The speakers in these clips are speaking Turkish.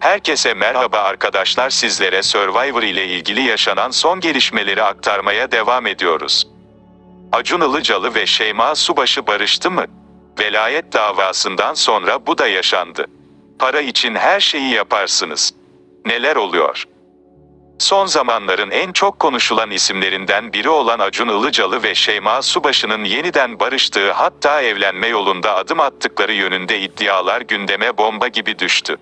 Herkese merhaba arkadaşlar sizlere Survivor ile ilgili yaşanan son gelişmeleri aktarmaya devam ediyoruz. Acun Ilıcalı ve Şeyma Subaşı barıştı mı? Velayet davasından sonra bu da yaşandı. Para için her şeyi yaparsınız. Neler oluyor? Son zamanların en çok konuşulan isimlerinden biri olan Acun Ilıcalı ve Şeyma Subaşı'nın yeniden barıştığı hatta evlenme yolunda adım attıkları yönünde iddialar gündeme bomba gibi düştü.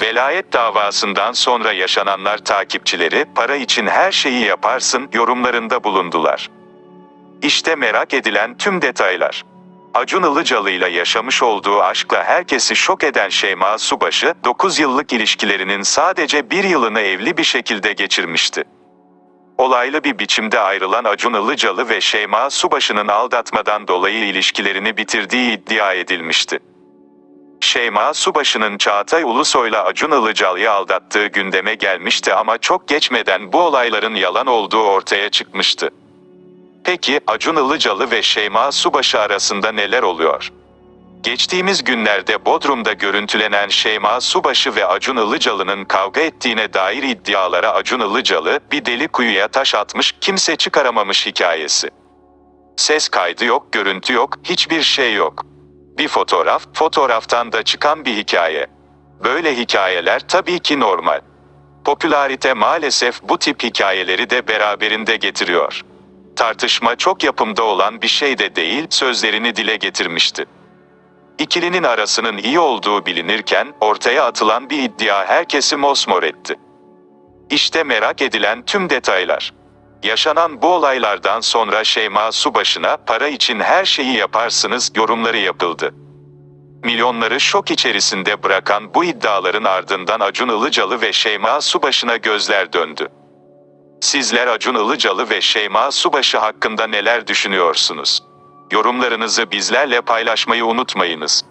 Velayet davasından sonra yaşananlar takipçileri para için her şeyi yaparsın yorumlarında bulundular. İşte merak edilen tüm detaylar. Acun Ilıcalı ile yaşamış olduğu aşkla herkesi şok eden Şeyma Subaşı, 9 yıllık ilişkilerinin sadece bir yılını evli bir şekilde geçirmişti. Olaylı bir biçimde ayrılan Acun Ilıcalı ve Şeyma Subaşı'nın aldatmadan dolayı ilişkilerini bitirdiği iddia edilmişti. Şeyma Subaşı'nın Çağatay Ulusoy'la Acun Ilıcalı'yı aldattığı gündeme gelmişti ama çok geçmeden bu olayların yalan olduğu ortaya çıkmıştı. Peki Acun Ilıcalı ve Şeyma Subaşı arasında neler oluyor? Geçtiğimiz günlerde Bodrum'da görüntülenen Şeyma Subaşı ve Acun Ilıcalı'nın kavga ettiğine dair iddialara Acun Ilıcalı bir deli kuyuya taş atmış kimse çıkaramamış hikayesi. Ses kaydı yok, görüntü yok, hiçbir şey yok. Bir fotoğraf, fotoğraftan da çıkan bir hikaye. Böyle hikayeler tabii ki normal. Popülarite maalesef bu tip hikayeleri de beraberinde getiriyor. Tartışma çok yapımda olan bir şey de değil, sözlerini dile getirmişti. İkilinin arasının iyi olduğu bilinirken ortaya atılan bir iddia herkesi mosmor etti. İşte merak edilen tüm detaylar. Yaşanan bu olaylardan sonra Şeyma Subaşı'na para için her şeyi yaparsınız yorumları yapıldı. Milyonları şok içerisinde bırakan bu iddiaların ardından Acun Ilıcalı ve Şeyma Subaşı'na gözler döndü. Sizler Acun Ilıcalı ve Şeyma Subaşı hakkında neler düşünüyorsunuz? Yorumlarınızı bizlerle paylaşmayı unutmayınız.